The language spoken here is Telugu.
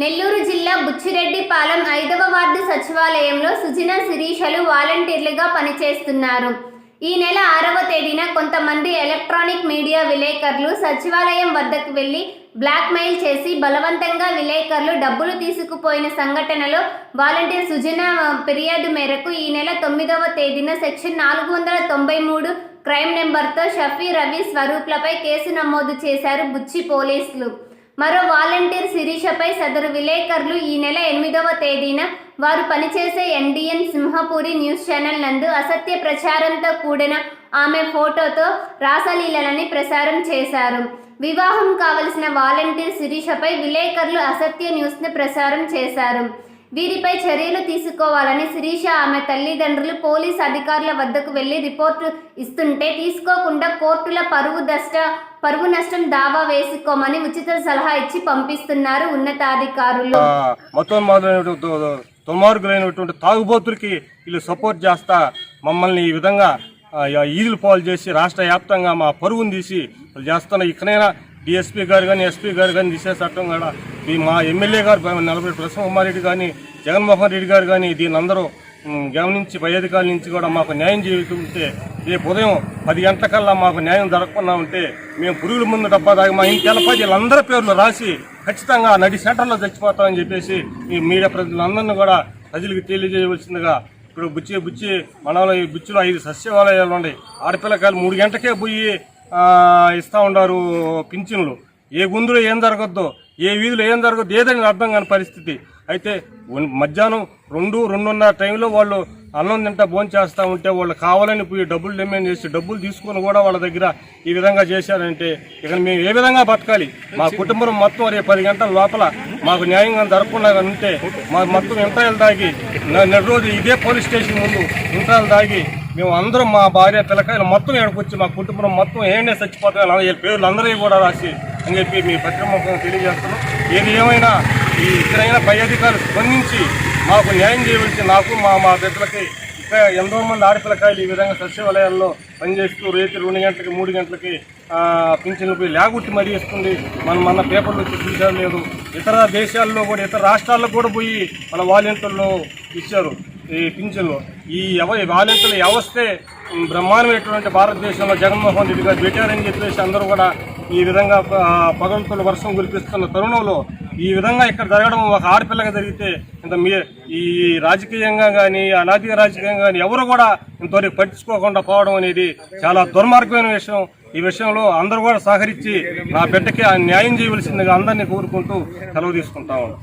నెల్లూరు జిల్లా బుచ్చిరెడ్డిపాలెం ఐదవ వార్డు సచివాలయంలో సుజిన శిరీషలు వాలంటీర్లుగా పనిచేస్తున్నారు. ఈ నెల ఆరవ తేదీన కొంతమంది ఎలక్ట్రానిక్ మీడియా విలేకరులు సచివాలయం వద్దకు వెళ్ళి బ్లాక్మెయిల్ చేసి బలవంతంగా విలేకరులు డబ్బులు తీసుకుపోయిన సంఘటనలో వాలంటీర్ సుజన ఫిర్యాదు మేరకు ఈ నెల తొమ్మిదవ తేదీన సెక్షన్ నాలుగు వందల తొంభై మూడు క్రైమ్ నెంబర్తో షఫీ రవి స్వరూప్లపై కేసు నమోదు చేశారు బుచ్చి పోలీసులు. మరో వాలంటీర్ శిరీషపై సదరు విలేకరులు ఈ నెల ఎనిమిదవ తేదీన వారు పనిచేసే ఎన్డీఎన్ సింహపూరి న్యూస్ ఛానల్ నందు అసత్య ప్రచారంతో కూడిన ఆమె ఫోటోతో రాసలీలలని ప్రసారం చేశారు. వివాహం కావలసిన వాలంటీర్ శిరీషపై విలేకరులు అసత్య న్యూస్ను ప్రసారం చేశారు. వీరిపై చర్యలు తీసుకోవాలని శిరీష ఆమె తల్లిదండ్రులు పోలీస్ అధికారుల వద్దకు వెళ్ళి రిపోర్టు ఇస్తుంటే తీసుకోకుండా కోర్టుల పరువు దష్ట పరువు నష్టం దావా వేసుకోమని ఉచిత సలహా ఇచ్చి పంపిస్తున్నారు ఉన్నతాధికారులు. మొత్తం దుర్మార్గులైనటువంటి తాగుబోతులకి వీళ్ళు సపోర్ట్ చేస్తా మమ్మల్ని ఈ విధంగా ఈదులు పాలు చేసి రాష్ట్ర వ్యాప్తంగా మా పరువును తీసి చేస్తున్న ఇక్కడైనా డిఎస్పీ గారు కానీ ఎస్పీ గారు కానీ దిశ చట్టం కూడా? మా ఎమ్మెల్యే గారు నలభై ప్రసన్న రెడ్డి కానీ జగన్మోహన్ రెడ్డి గారు కానీ దీని అందరూ గమనించి పై అధికారుల నుంచి కూడా మాకు న్యాయం చేస్తుంటే రేపు ఉదయం పది గంటలకల్లా మాకు న్యాయం జరగకుండా ఉంటే మేము పురుగుల ముందు డబ్బా దాగి మా ఇంటి ఎలపై వీళ్ళందరి పేర్లు రాసి ఖచ్చితంగా నడి సెంటర్లో చచ్చిపోతామని చెప్పేసి ఈ మీడియా ప్రజలందరినీ కూడా ప్రజలకు తెలియజేయవలసిందిగా ఇప్పుడు బుచ్చి బుచ్చి మనలో ఈ బుచ్చిలో ఐదు సస్యవాలయాలు ఉన్నాయి. ఆడపిల్లకాయలు మూడు గంటకే పోయి ఇస్తూ ఇస్తా ఉండారు పింఛన్లు. ఏ గుందులో ఏం జరగద్దో ఏ వీధిలో ఏం జరగద్దు ఏదని అర్థం కాని పరిస్థితి. అయితే మధ్యాహ్నం రెండు రెండున్నర టైంలో వాళ్ళు అన్నం తింటా భోజనం చేస్తూ ఉంటే వాళ్ళు కావాలని పోయి డబ్బులు డిమాండ్ చేసి డబ్బులు తీసుకొని కూడా వాళ్ళ దగ్గర ఈ విధంగా చేశారంటే ఇక మేము ఏ విధంగా బతకాలి? మా కుటుంబం మొత్తం రేపు పది గంటల లోపల మాకు న్యాయంగా జరగకుండా ఉంటే మా మొత్తం ఇంటాయలు దాగి నెల రోజు ఇదే పోలీస్ స్టేషన్ ముందు ఇంటాయలు దాగి మేము అందరం మా భార్య పిల్లకాయలు మొత్తం ఏడుకొచ్చి వచ్చి మా కుటుంబం మొత్తం ఏంటే చచ్చిపోతాయి వీళ్ళ పేర్లు అందరికీ కూడా రాసి అని చెప్పి మీ పత్రిక తెలియజేస్తున్నాం. ఏది ఏమైనా ఈ ఇక్కడైనా పై అధికారులు స్పందించి మాకు న్యాయం చేయవలసి నాకు మా మా బిడ్డలకి ఎంతో మంది ఆడపిల్లకాయలు ఈ విధంగా సచివాలయాల్లో పనిచేస్తూ రేతి రెండు గంటలకి మూడు గంటలకి పింఛన్లు పోయి లేగుట్టి మరీ ఇస్తుంది మనం మన పేపర్లు వచ్చి చూసారు లేదు ఇతర దేశాల్లో కూడా ఇతర రాష్ట్రాల్లో కూడా పోయి మన వాలంటీర్లు ఇచ్చారు ఈ పింఛన్లు. ఈ ఎవ వాలంటీర్ల వ్యవస్థే బ్రహ్మాండమైనటువంటి భారతదేశంలో జగన్మోహన్ రెడ్డి గారు పెట్టారని చెప్పేసి అందరూ కూడా ఈ విధంగా ఆ, వర్షం కురిపిస్తున్న తరుణంలో ఈ విధంగా ఇక్కడ జరగడం ఒక ఆడపిల్లగా జరిగితే ఇంత మీ ఈ రాజకీయంగా కానీ అనాదిక రాజకీయంగా కానీ ఎవరు కూడా ఇంతవరకు పట్టించుకోకుండా పోవడం అనేది చాలా దుర్మార్గమైన విషయం. ఈ విషయంలో అందరూ కూడా సహకరించి నా బిడ్డకి ఆ న్యాయం చేయవలసిందిగా అందరినీ కోరుకుంటూ సెలవు తీసుకుంటా ఉన్నాం.